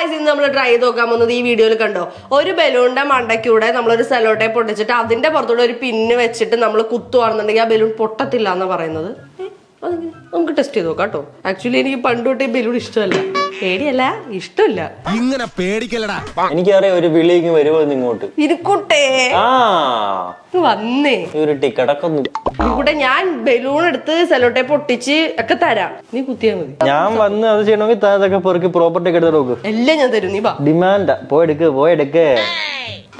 Guys ഇന്ന് നമ്മൾ try ചെയ്ത് നോക്കാൻ പോകുന്നത് ഈ വീഡിയോയിൽ കണ്ടോ? ഒരു ബലൂണിന്റെ മണ്ടയ്ക്കൂടെ നമ്മളൊരു സെലോ ടേപ്പ് പൊട്ടിച്ചിട്ട് അതിന്റെ പുറത്തൂടെ ഒരു പിന്ന് വെച്ചിട്ട് നമ്മൾ കുത്തുവാണെന്നുണ്ടെങ്കിൽ ആ ബലൂൺ പൊട്ടത്തില്ല എന്ന് പറയുന്നത്. നമുക്ക് ടെസ്റ്റ് ചെയ്ത് നോക്കാം കേട്ടോ. ആക്ച്വലി എനിക്ക് പണ്ട് തൊട്ടേ ബലൂൺ ഇഷ്ടമല്ല. പേടിയല്ല ഇഷ്ടമില്ല. ഇങ്ങനെ പേടിക്കലടാ എനിക്കറിയാം ഒരു വിളിക്ക് വരുമെന്ന് ഇങ്ങോട്ട്. ഇരിക്കൂട്ടേ. ആ. ഇങ്ങ് വന്നേ. ഉരുട്ടി കിടക്കുന്നു ഇവിടെ ഞാൻ ബലൂൺ എടുത്ത് സെലോട്ടെ ടേപ്പ് പൊട്ടിച്ച് ഒക്കെ തരാം. നീ കുത്തിയാ മതി. ഞാൻ വന്ന് അത് ചെയ്യണമെങ്കിൽ താൻ ഇതൊക്കെ പെറുക്കി പ്രോപ്പർട്ടി ഒക്കെ എടുത്ത് നോക്ക്. എല്ലാം ഞാൻ തരും നീ വാ. ഡിമാൻഡാ പോയി എടുക്ക് പോയി എടുക്ക്.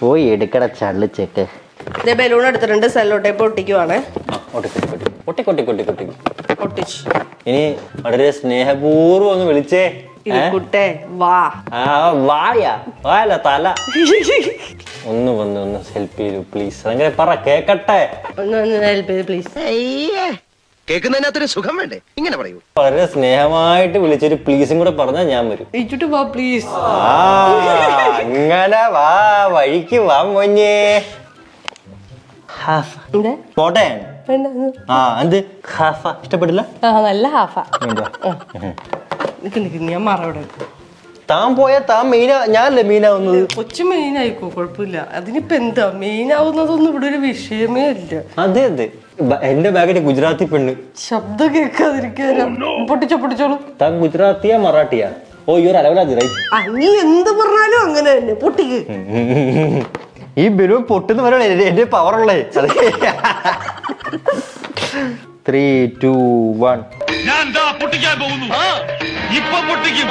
പോയി എടുക്കട ചള്ളിച്ചേക്ക് ഇതേ ബലൂൺ എടുത്തിട്ടുണ്ട് സെലോട്ടെ ടേപ്പ് ഒട്ടിക്കുവാണ് ഒട്ടി കൊട്ടി കൊട്ടി കൊട്ടി ഒട്ടിച്ച് ഇനി വളരെ സ്നേഹപൂർവം ഒന്ന് വിളിച്ചേ. ഇരിക്കൂട്ടെ. വാ. ആ വായ. വായല്ല തല. ഒന്ന് വന്ന് ഒന്ന് ഹെൽപ്പ് ചെയ്യൂ പ്ലീസ് അങ്ങനെ പറ കേക്കട്ടെ. ഒന്ന് ഒന്ന് ഹെൽപ്പ് ചെയ്ത് പ്ലീസ് കേൾക്കുന്നതിനകത്തൊരു സുഖം വേണ്ടേ? ഇങ്ങനെ പറയൂ. വളരെ സ്നേഹമായിട്ട് വിളിച്ചൊരു പ്ലീസും കൂടെ പറഞ്ഞാൽ ഞാൻ വരും. ഇച്ചിട്ട് വാ പ്ലീസ് ആ അങ്ങനെ വാ വഴിക്ക് വാ മോഞ്ഞേ. ഹാഫ്. എന്തേ? പോട്ടെ. വേണ്ട. ആ എന്ത്? ഹാഫ. ഇഷ്ടപ്പെട്ടില്ല ആ നല്ല ഹാഫാ. വേണ്ട. നിക്ക് നിക്ക് ഞാൻ മറ അവിടെ. താൻ പോയാ താൻ മെയിനാ ഞാനല്ലേ മെയിനാവുന്നത് കൊച്ചു മെയിൻ ആയിക്കോ കുഴപ്പമില്ല. അതിനിപ്പോ എന്താ? മെയിൻ ആവുന്നതൊന്നും ഇവിടെ ഒരു വിഷയമേ ഇല്ല. അതെ അതെ. ബ- എന്റെ ബാഗിന്റെ ഗുജറാത്തി പെണ്ണ്. ശബ്ദം കേൾക്കാതിരിക്കാനാ പൊട്ടിച്ചോ പൊട്ടിച്ചോളൂ താൻ ഗുജറാത്തിയാ മറാഠിയാ? ഓ ഈ ഒരു അലവലാതി റൈറ്റ്. ആ, നീ എന്ത് പറഞ്ഞാലും അങ്ങനെ തന്നെ. പൊട്ടിക്ക്. ഈ ബലൂൺ പൊട്ടുന്ന പറയണേ എന്റെ പവർ ഉള്ളേ. ത്രീ ടു വൺ ഞാൻ ദാ പൊട്ടിക്കാൻ പോകുന്നു? ഇപ്പൊ പൊട്ടിക്കും.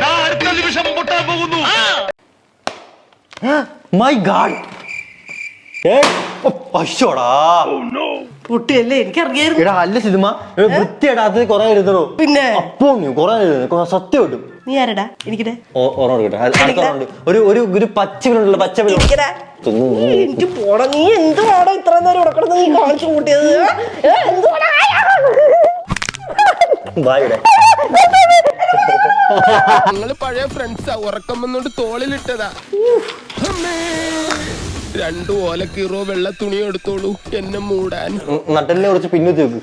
ദാ അടുത്ത നിമിഷം പൊട്ടാൻ പോകുന്നു. മൈ ഗാഡ് അശ്ശോടാ പൊട്ടിയല്ലേ എനിക്കറിയായിരുന്നു എടാ അല്ല സിനിമ. വൃത്തിയിടാത്തത് കൊറേ ഇരുന്നോ പിന്നെ? അപ്പോ നീ കൊറേ ഇരുന്നു സത്യം കിട്ടും നീ ആരടാ? എനിക്കിടെ. ഓർമ്മ ഒരു ഒരു ഒരു പച്ച പച്ച. എനിക്ക് പോടാ നീ ഇത്ര നേരം നീ കാണിച്ചു കൂട്ടിയത്? ഞങ്ങൾ പഴയ ഫ്രണ്ട്സാ ഉറക്കം വന്നോണ്ട് തോളിലിട്ടതാ. രണ്ടു ഓലക്കീറോ വെള്ള തുണി എടുത്തോളൂ. എന്നെ മൂടാൻ. നട്ടലിനെ കുറച്ച് പിന്നോട്ട് വെക്ക്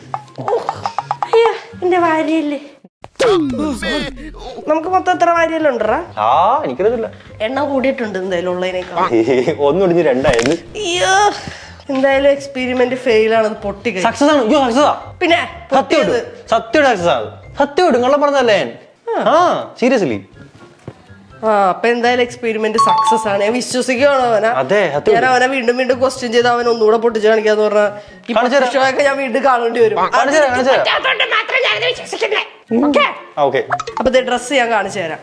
അയ്യ, എന്റെ ഭാര്യയല്ലേ? നമുക്ക് മൊത്തം എത്ര ഭാര്യയിലുണ്ടറാ ആ എനിക്കറിയത്തില്ല. എണ്ണ കൂടിയിട്ടുണ്ട് എന്തായാലും ഉള്ളതിനേക്കാൾ. ഒന്നൊടിഞ്ഞ് രണ്ടായിരുന്നു അയ്യോ എന്തായാലും എക്സ്പെരിമെന്റ് ഫെയിൽ ആണ്. പൊട്ടി. സക്സസ് ആണ്. അയ്യോ സക്സസ് ആ. പിന്നെ സത്യം സത്യം സക്സസ് ആണ്. സത്യം നിങ്ങളെ പറഞ്ഞല്ലേ ആ. സീരിയസ്ലി ആ അപ്പൊ എന്തായാലും എക്സ്പെരിമെന്റ് സക്സസ് ആണ് ഞാൻ വിശ്വസിക്കുകയാണ് അവനെ അതെ. ഞാൻ അവനെ വീണ്ടും വീണ്ടും ക്വസ്റ്റ്യൻ ചെയ്ത് അവൻ ഒന്നുകൂടെ പൊട്ടിച്ചു കാണിക്കാന്ന് പറഞ്ഞാൽ ഈ കാണിച്ചു തരാം. ഞാൻ വീണ്ടും കാണേണ്ടി വരും കാണിച്ചു തരാം, കാണിച്ചു തരാം. പറ്റാത്തോണ്ട് മാത്രം ഞാനത് വിശ്വസിക്കുന്നേ ഓക്കെ ഓക്കെ അപ്പൊ ഡ്രസ്സ് ഞാൻ കാണിച്ചു തരാം